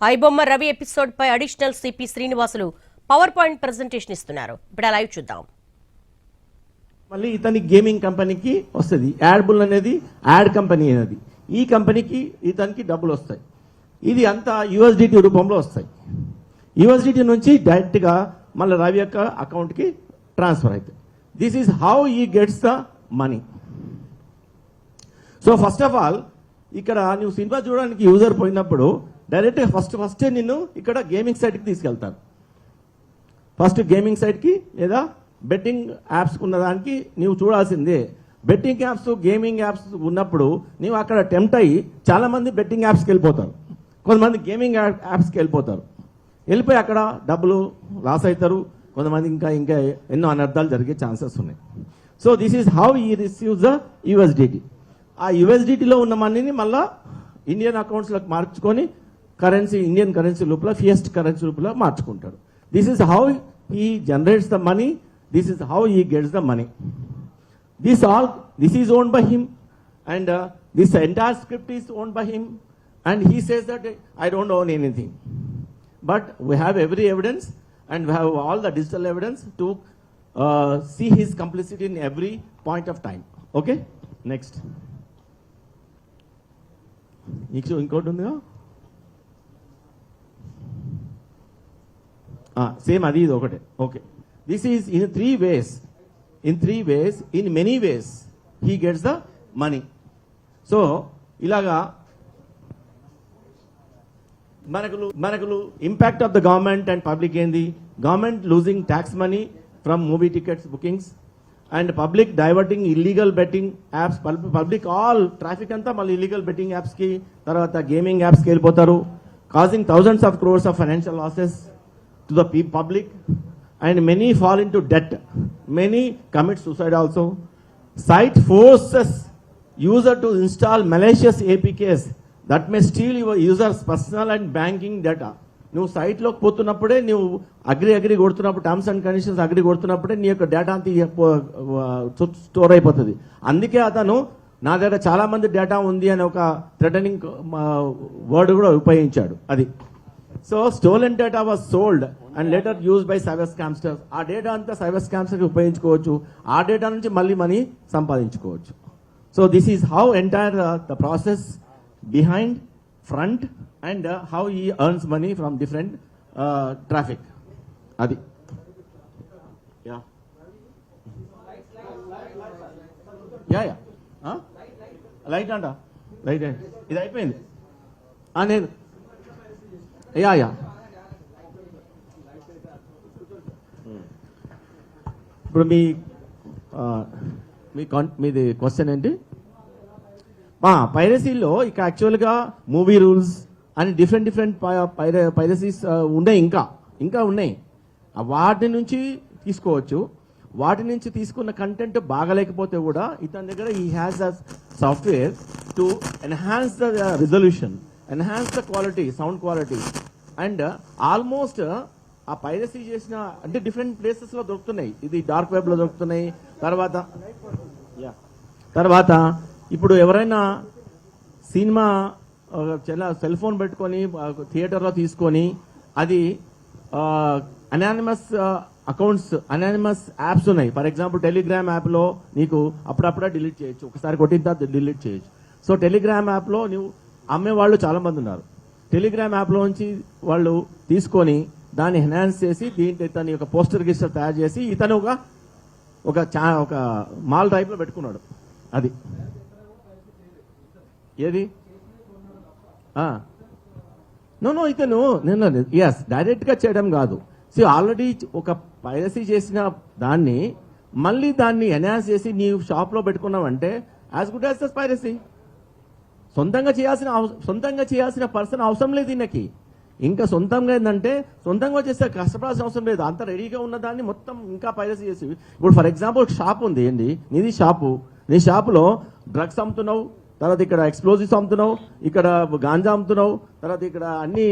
IBomma Ravi episode పై additional CP Srinivasulu power point presentation ఇస్తున్నారు. ఇప్పుడు ఆ లైవ్ చూద్దాం. మళ్ళీ ఇతని గేమింగ్ కంపెనీకి వస్తుంది. యాడ్బుల్ అనేది యాడ్ కంపెనీ అనేది. ఈ కంపెనీకి ఇతనికి డబ్బులు వస్తాయి. ఇది అంతా యుఎస్డిటీ రూపంలో వస్తాయి. యుఎస్డిటీ నుంచి డైరెక్ట్గా మళ్ళీ రవి యొక్క అకౌంట్కి ట్రాన్స్ఫర్ అవుతాయి this is how he gets the money so first of all ఇక్కడ నువ్వు సినిమా చూడడానికి యూజర్ పోయినప్పుడు డైరెక్ట్ ఫస్ట్ ఫస్టే నిన్ను ఇక్కడ గేమింగ్ సైట్కి తీసుకెళ్తారు ఫస్ట్ గేమింగ్ సైట్కి లేదా బెట్టింగ్ యాప్స్ ఉన్న దానికి నీవు చూడాల్సిందే. బెట్టింగ్ యాప్స్ గేమింగ్ యాప్స్ ఉన్నప్పుడు నీవు అక్కడ టెంప్ట్ అయ్యి చాలామంది బెట్టింగ్ యాప్స్కి వెళ్ళిపోతారు. కొంతమంది గేమింగ్ యాప్స్కి వెళ్ళిపోతారు. వెళ్ళిపోయి అక్కడ డబ్బులు లాస్ అవుతారు కొంతమంది ఇంకా ఇంకా ఎన్నో అనర్థాలు జరిగే ఛాన్సెస్ ఉన్నాయి. So this is how he receives the USDT ఆ యుఎస్డిటీలో ఉన్న మనీని మళ్ళీ ఇండియన్ అకౌంట్స్లోకి మార్చుకొని కరెన్సీ ఇండియన్ కరెన్సీ లోపల ఫియస్ట్ కరెన్సీ లోపల మార్చుకుంటాడు this is how he generates the money this is how he gets the money this all this is owned by him and uh, this entire script is owned by him and he says that i don't own anything but we have every evidence and we have all the digital evidence to uh, see his complicity in every point of time okay next నీకు ఇంకోటి ఉందిగా same అది ఇది ఒకటే. Okay this is in three ways in three ways in many ways he gets the money so ఇలాగా మనకు మనకు impact of the government and public ఏంది? Government losing tax money from movie tickets bookings and public diverting illegal betting apps public all traffic అంతా మళ్ళీ illegal betting యాప్స్కి తర్వాత gaming యాప్స్కి వెళ్ళిపోతారు. Causing thousands of crores of financial losses to the pe- public and many fall into debt many commit suicide also site forces user to install malicious apks that may steal your users personal and banking data నువ్వు సైట్లోకి పోతున్నప్పుడే నువ్వు agree agree కొడుతున్నప్పుడు terms and conditions agree కొడుతున్నప్పుడే నీ యొక్క data అంతా store అయిపోతుంది అందుకే అతను నా దగ్గర చాలా మంది డేటా ఉంది అని ఒక థ్రెటనింగ్ వర్డ్ కూడా ఉపయోగించాడు అది so stolen data was sold and later use by cyber scamsters ఆ డేటా అంతా సైబర్ స్కామ్స్టర్ ఉపయోగించుకోవచ్చు. ఆ డేటా నుంచి మళ్ళీ మనీ సంపాదించుకోవచ్చు. So this is how entire the process behind front and how he earns money from different traffic అది yeah yeah yeah light అంట light ఇది అయిపోయింది. నేను యా యా. ఇప్పుడు మీ మీ కాన్ మీది క్వశ్చన్ ఏంటి? పైరసీలో ఇక యాక్చువల్గా మూవీ రూల్స్ అని డిఫరెంట్ డిఫరెంట్ పైరసీస్ ఉన్నాయి ఇంకా. ఇంకా ఉన్నాయి. వాటి నుంచి తీసుకోవచ్చు. వాటి నుంచి తీసుకున్న కంటెంట్ బాగలేకపోతే కూడా ఇతని దగ్గర ఈ has a software to enhance the resolution enhance the quality sound quality and almost ఆ పైరసీ చేసిన అంటే డిఫరెంట్ ప్లేసెస్లో దొరుకుతున్నాయి. ఇది డార్క్ వెబ్లో దొరుకుతున్నాయి. తర్వాత తర్వాత ఇప్పుడు ఎవరైనా సినిమా సెల్ ఫోన్ పెట్టుకొని థియేటర్లో తీసుకొని అది అనానిమస్ అకౌంట్స్ అనానిమస్ యాప్స్ ఉన్నాయి. ఫర్ ఎగ్జాంపుల్ టెలిగ్రామ్ యాప్లో నీకు అప్పుడప్పుడే డిలీట్ చేయొచ్చు. ఒకసారి కొట్టిన తర్వాత డిలీట్ చేయొచ్చు సో టెలిగ్రామ్ యాప్లో నువ్వు అమ్మే వాళ్ళు చాలా మంది ఉన్నారు. టెలిగ్రామ్ యాప్లోంచి వాళ్ళు తీసుకొని దాన్ని ఎన్హాన్స్ చేసి దీంట్లో ఇతని ఒక పోస్టర్ గిస్టర్ తయారు చేసి ఇతను ఒక ఒక చా ఒక మాల్ టైప్లో పెట్టుకున్నాడు. అది. ఏది? నో నో ఇతను నేను ఎస్ డైరెక్ట్గా చేయడం కాదు. సో ఆల్రెడీ ఒక పైరసీ చేసిన దాన్ని మళ్ళీ దాన్ని ఎన్హాన్స్ చేసి నీ షాప్లో పెట్టుకున్నావంటే as good as the piracy సొంతంగా చేయాల్సిన సొంతంగా చేయాల్సిన పర్సన్ అవసరం లేదు ఈయనకి. ఇంకా సొంతంగా ఏంటంటే సొంతంగా చేస్తే కష్టపడాల్సిన అవసరం లేదు. అంత రెడీగా ఉన్న దాన్ని మొత్తం ఇంకా పైరసీ చేసి. ఇప్పుడు ఫర్ ఎగ్జాంపుల్ షాప్ ఉంది ఏంటి నీది షాపు. నీ షాపులో డ్రగ్స్ అమ్ముతున్నావు తర్వాత ఇక్కడ ఎక్స్ప్లోజివ్స్ అమ్ముతున్నావు ఇక్కడ గాంజా అమ్ముతున్నావు తర్వాత ఇక్కడ అన్ని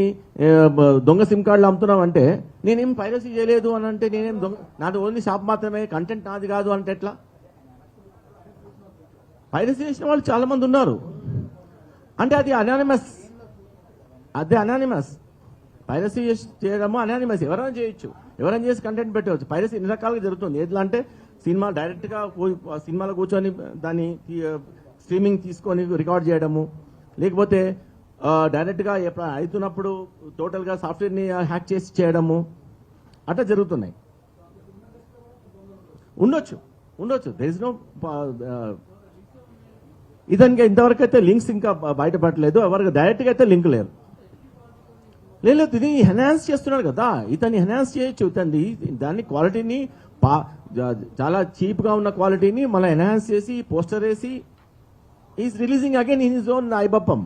దొంగ సిమ్ కార్డులు అమ్ముతున్నావు అంటే నేనేం పైరసీ చేయలేదు అని అంటే నేనేం దొంగ నాది ఓన్లీ షాప్ మాత్రమే కంటెంట్ నాది కాదు అంటే ఎట్లా? పైరసీ చేసిన వాళ్ళు చాలా మంది ఉన్నారు. అంటే అది అనానిమస్ అదే అనానిమస్ పైరసీ చేయడము అనానిమస్ ఎవరైనా చేయొచ్చు. ఎవరైనా చేసి కంటెంట్ పెట్టవచ్చు. పైరసీ ఇన్ని రకాలుగా జరుగుతుంది? ఎట్లా అంటే సినిమా డైరెక్ట్గా సినిమాలో కూర్చొని దాన్ని స్ట్రీమింగ్ తీసుకొని రికార్డ్ చేయడము. లేకపోతే డైరెక్ట్గా అవుతున్నప్పుడు టోటల్గా సాఫ్ట్వేర్ని హ్యాక్ చేసి చేయడము. అట్లా జరుగుతున్నాయి. ఉండొచ్చు. ఉండొచ్చు. దర్ ఇస్ నో ఇదానికి ఇంతవరకు అయితే లింక్స్ ఇంకా బయటపడలేదు ఎవరికి డైరెక్ట్గా అయితే లింక్ లేరు లేదు లేదు, ఇది ఎన్హాన్స్ చేస్తున్నాడు కదా. ఇతన్ని ఎన్హాన్స్ చేయొచ్చు. ఇతన్ని దాన్ని క్వాలిటీని పా చాలా చీప్గా ఉన్న క్వాలిటీని మళ్ళీ ఎన్హాన్స్ చేసి పోస్టర్ వేసి is releasing again in his own ఐబప్పం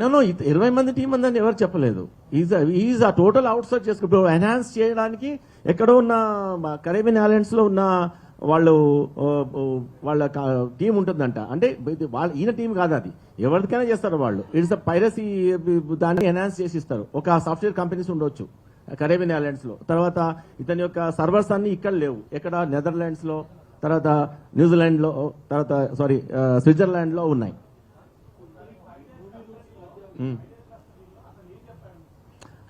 నేను ఇరవై మంది టీం ఉందని ఎవరు చెప్పలేదు. ఈజ్ ఈజ్ ఆ టోటల్ అవుట్ సోర్స్ చేసుకు ఎన్హాన్స్ చేయడానికి ఎక్కడో ఉన్న కరేబియన్ ఐలాండ్స్లో ఉన్న వాళ్ళు వాళ్ళ టీం ఉంటుందంట. అంటే వాళ్ళ ఈయన టీం కాదు అది. ఎవరికైనా చేస్తారు వాళ్ళు. ఇట్స్ పైరసీ దాన్ని ఎన్హాన్స్ చేసి ఇస్తారు. ఒక సాఫ్ట్వేర్ కంపెనీస్ ఉండొచ్చు కరేబియన్ ఐలాండ్స్లో. తర్వాత ఇతని యొక్క సర్వర్స్ అన్ని ఇక్కడ లేవు. ఎక్కడ? నెదర్లాండ్స్లో తర్వాత న్యూజిలాండ్లో తర్వాత సారీ స్విట్జర్లాండ్లో ఉన్నాయి.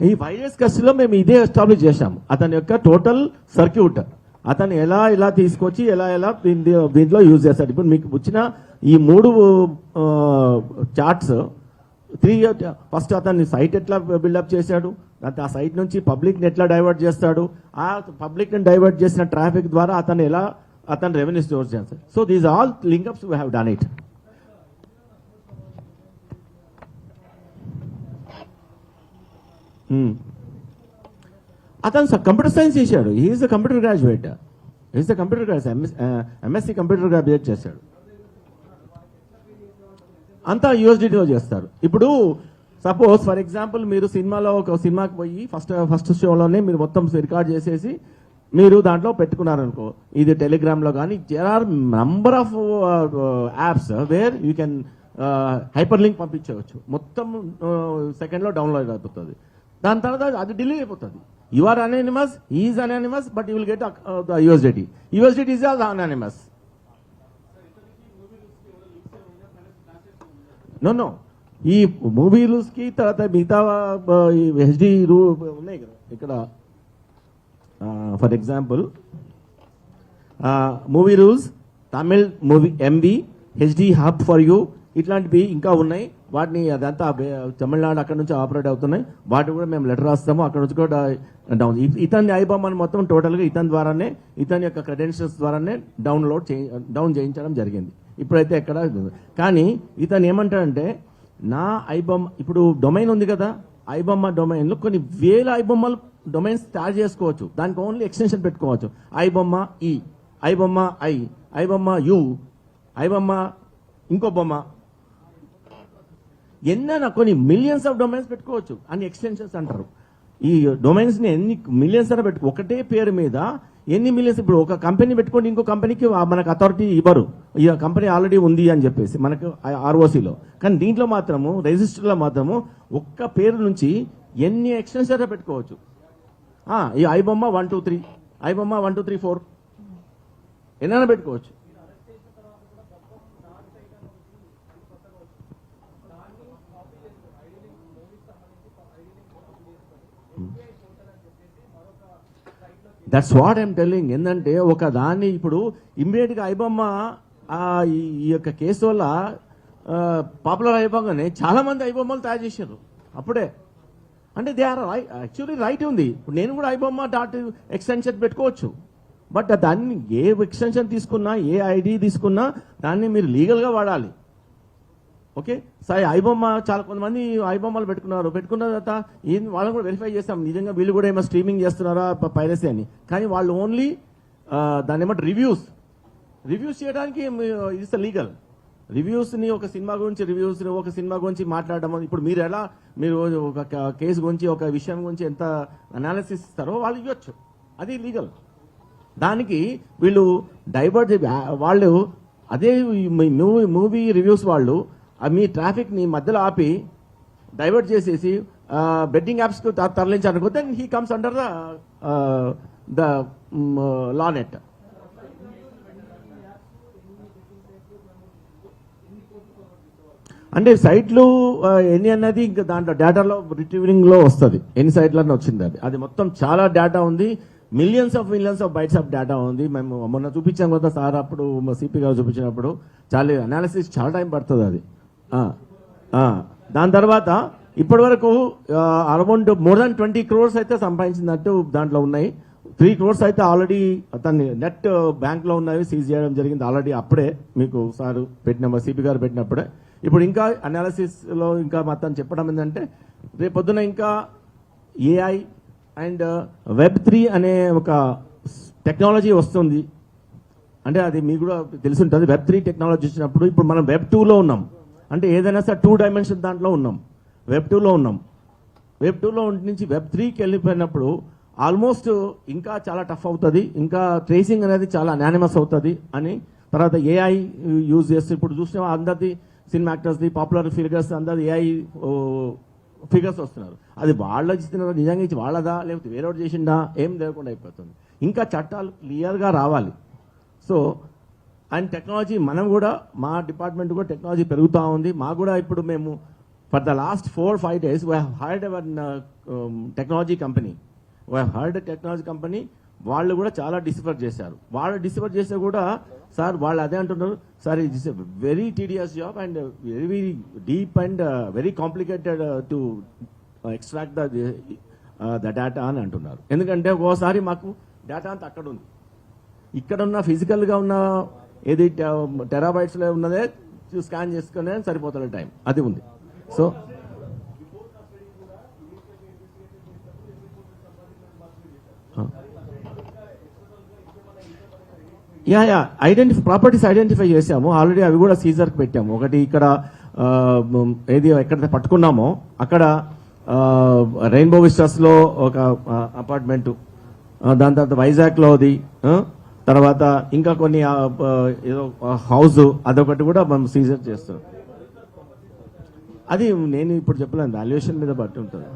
ఈ ఫైవ్ ఇయర్స్ మేము ఇదే ఎస్టాబ్లిష్ చేశాము. అతని యొక్క టోటల్ సర్క్యూట్ అతను ఎలా ఎలా తీసుకొచ్చి ఎలా ఎలా దీంట్లో యూజ్ చేస్తాడు ఇప్పుడు మీకు వచ్చిన ఈ మూడు చార్ట్స్ త్రీ ఫస్ట్ అతన్ని సైట్ ఎట్లా బిల్డప్ చేశాడు? ఆ సైట్ నుంచి పబ్లిక్ని ఎట్లా డైవర్ట్ చేస్తాడు? ఆ పబ్లిక్ని డైవర్ట్ చేసిన ట్రాఫిక్ ద్వారా అతను ఎలా అతను రెవెన్యూ స్టోర్ చేస్తాడు. So these all linkups we have done it Hmm. అతను కంప్యూటర్ సైన్స్ చేశాడు. Is a computer graduate is a computer graduate MSc computer graduate చేశాడు. అంతా యూఎస్డిటీలో చేస్తారు. ఇప్పుడు సపోజ్ ఫర్ ఎగ్జాంపుల్ మీరు సినిమాలో ఒక సినిమాకి పోయి ఫస్ట్ ఫస్ట్ షోలోనే మీరు మొత్తం రికార్డ్ చేసేసి మీరు దాంట్లో పెట్టుకున్నారనుకో ఇది టెలిగ్రామ్లో కానీ there are number of apps where you can hyperlink పంపించవచ్చు. మొత్తం uh, సెకండ్లో డౌన్లోడ్ అయిపోతుంది. దాని తర్వాత అది డిలీట్ అయిపోతుంది. You are anonymous is anonymous but you will get USDT USDT is all anonymous no no ఈ మూవీ రూల్స్కి తర్వాత మిగతా హెచ్డి రూ ఉన్నాయి కదా ఇక్కడ. For example Movierulz Tamil movie MB HD hub for you ఇట్లాంటివి ఇంకా ఉన్నాయి. వాటిని అదంతా తమిళనాడు అక్కడ నుంచి ఆపరేట్ అవుతున్నాయి. వాటి కూడా మేము లెటర్ రాస్తాము. అక్కడ నుంచి కూడా డౌన్ ఇతని ఐబామని మొత్తం టోటల్గా ఇతని ద్వారానే ఇతని యొక్క క్రెడెన్షియల్స్ ద్వారానే డౌన్లోడ్ చే డౌన్ చేయించడం జరిగింది. ఇప్పుడైతే ఎక్కడ కానీ ఇతను ఏమంటాడంటే నా ఐబొమ్మ ఇప్పుడు డొమైన్ ఉంది కదా ఐబొమ్మ డొమైన్లో కొన్ని వేల ఐబొమ్మలు డొమైన్స్ తయారు చేసుకోవచ్చు. దానికి ఓన్లీ ఎక్స్టెన్షన్ పెట్టుకోవచ్చు. ఐబొమ్మ ఈ ఐబొమ్మ ఐ ఐబొమ్మ యు ఐబొమ్మ ఇంకో బొమ్మ ఎన్నైనా కొన్ని మిలియన్స్ ఆఫ్ డొమైన్స్ పెట్టుకోవచ్చు. అని ఎక్స్టెన్షన్స్ అంటారు. ఈ డొమైన్స్ని ఎన్ని మిలియన్స్ అయినా పెట్టుకో ఒకటే పేరు మీద ఎన్ని మిలియన్స్ ఇప్పుడు ఒక కంపెనీ పెట్టుకోండి ఇంకో కంపెనీకి మనకు అథారిటీ ఇవ్వరు. ఈ కంపెనీ ఆల్రెడీ ఉంది అని చెప్పేసి మనకు ఆర్ఓసిలో కానీ దీంట్లో మాత్రము రిజిస్టర్లో మాత్రము ఒక్క పేరు నుంచి ఎన్ని ఎక్స్టెన్షన్ పెట్టుకోవచ్చు. ఈ iBomma one two three iBomma one two three four ఎన్నైనా పెట్టుకోవచ్చు. దట్స్ వాట్ ఐమ్ టెల్లింగ్ ఏంటంటే ఒక దాన్ని ఇప్పుడు ఇమ్మీడియట్గా ఐబొమ్మ ఈ ఈ యొక్క కేసు వల్ల పాపులర్ అయిపోగానే చాలామంది ఐబొమ్మలు తయారు చేశారు. అప్పుడే. అంటే దే ఆర్ యాక్చువల్లీ రైట్ ఉంది. ఇప్పుడు నేను కూడా ఐబొమ్మ డాట్ ఎక్స్టెన్షన్ పెట్టుకోవచ్చు. బట్ దాన్ని ఏ ఎక్స్టెన్షన్ తీసుకున్నా ఏ ఐడి తీసుకున్నా దాన్ని మీరు లీగల్గా వాడాలి. ఓకే? సరే ఐబొమ్మ చాలా కొంతమంది ఐబొమ్మలు పెట్టుకున్నారు. పెట్టుకున్న తర్వాత ఏం వాళ్ళని కూడా వెరిఫై చేస్తాం నిజంగా వీళ్ళు కూడా ఏమో స్ట్రీమింగ్ చేస్తున్నారా? పైరసీ అని. కానీ వాళ్ళు ఓన్లీ దాని ఏమంటే రివ్యూస్ రివ్యూస్ చేయడానికి ఇట్స్ లీగల్ రివ్యూస్ని ఒక సినిమా గురించి రివ్యూస్ ఒక సినిమా గురించి మాట్లాడడం ఇప్పుడు మీరు ఎలా మీరు ఒక కేసు గురించి ఒక విషయం గురించి ఎంత అనాలిసిస్ ఇస్తారో వాళ్ళు ఇవ్వచ్చు. అది లీగల్ దానికి వీళ్ళు డైవర్ట్ వాళ్ళు అదే మూవీ మూవీ రివ్యూస్ వాళ్ళు మీ ట్రాఫిక్ని మధ్యలో ఆపి డైవర్ట్ చేసేసి బెట్టింగ్ యాప్స్కు తరలించారనుకో then he comes under the the law net అంటే సైట్లు ఎన్ని అన్నది ఇంకా దాంట్లో డేటాలో రిట్రీవింగ్లో వస్తుంది. ఎన్ని సైట్లన్నీ వచ్చింది అది. అది మొత్తం చాలా డేటా ఉంది. Millions of millions of bytes of data ఉంది. మేము మొన్న చూపించాం కదా సార్ అప్పుడు సిపి గారు చూపించినప్పుడు. చాలా అనాలిసిస్ చాలా టైం పడుతుంది అది. దాని తర్వాత ఇప్పటి వరకు around more than twenty crores అయితే సంపాదించినట్టు దాంట్లో ఉన్నాయి. త్రీ క్రోర్స్ అయితే ఆల్రెడీ అతన్ని నెట్ బ్యాంక్లో ఉన్నవి సీజ్ చేయడం జరిగింది ఆల్రెడీ అప్పుడే మీకు సార్ పెట్టిన సిపి గారు పెట్టినప్పుడే. ఇప్పుడు ఇంకా అనాలిసిస్లో ఇంకా మొత్తం చెప్పడం ఏంటంటే రేపు పొద్దున ఇంకా ఏఐ అండ్ వెబ్ త్రీ అనే ఒక టెక్నాలజీ వస్తుంది. అంటే అది మీకు కూడా తెలిసి ఉంటుంది వెబ్ త్రీ టెక్నాలజీ వచ్చినప్పుడు ఇప్పుడు మనం వెబ్ టూలో ఉన్నాం. అంటే ఏదైనా సరే టూ డైమెన్షన్ దాంట్లో ఉన్నాం. వెబ్ టూలో ఉన్నాం. వెబ్ టూలో నుంచి వెబ్ త్రీకి వెళ్ళిపోయినప్పుడు ఆల్మోస్ట్ ఇంకా చాలా టఫ్ అవుతుంది. ఇంకా ట్రేసింగ్ అనేది చాలా అనానిమస్ అవుతుంది అని తర్వాత ఏఐ యూజ్ చేస్తే ఇప్పుడు చూసిన అందరిది సినిమా యాక్టర్స్ది పాపులర్ ఫిగర్స్ అందరిది ఏఐ ఫిగర్స్ వస్తున్నారు. అది వాళ్ళ ఇస్తున్నారు నిజంగా ఇచ్చి వాళ్ళదా? లేకపోతే వేరేవాడు చేసిండా? ఏం లేకుండా అయిపోతుంది. ఇంకా చట్టాలు క్లియర్గా రావాలి. సో అండ్ టెక్నాలజీ మనం కూడా మా డిపార్ట్మెంట్ కూడా టెక్నాలజీ పెరుగుతూ ఉంది. మా కూడా ఇప్పుడు మేము for the last four five days we hired our technology company we hired technology company వాళ్ళు కూడా చాలా డిసిఫర్ చేశారు. వాళ్ళు డిసిఫర్ చేస్తే కూడా సార్ వాళ్ళు అదే అంటున్నారు. Sir it is very tedious job and very deep and very complicated to extract the the data అని అంటున్నారు. ఎందుకంటే ఒకసారి మాకు డేటా అంతా అక్కడ ఉంది. ఇక్కడ ఉన్న ఫిజికల్గా ఉన్న ఏది టెరాబైట్స్లో ఉన్నదే స్కాన్ చేసుకునే సరిపోతుంది టైం అది ఉంది. So ya ya identify properties identify చేసాము ఆల్రెడీ అవి కూడా సీజర్కి పెట్టాము. ఒకటి ఇక్కడ ఏది ఎక్కడైతే పట్టుకున్నామో అక్కడ రెయిన్బో విస్టాస్లో ఒక అపార్ట్మెంట్ దాని తర్వాత వైజాగ్లో అది తర్వాత ఇంకా కొన్ని ఏదో హౌస్ అదొకటి కూడా మనం సీజర్ చేస్తాం. అది నేను ఇప్పుడు చెప్పలేను వాల్యుయేషన్ మీద బట్టి ఉంటుంది.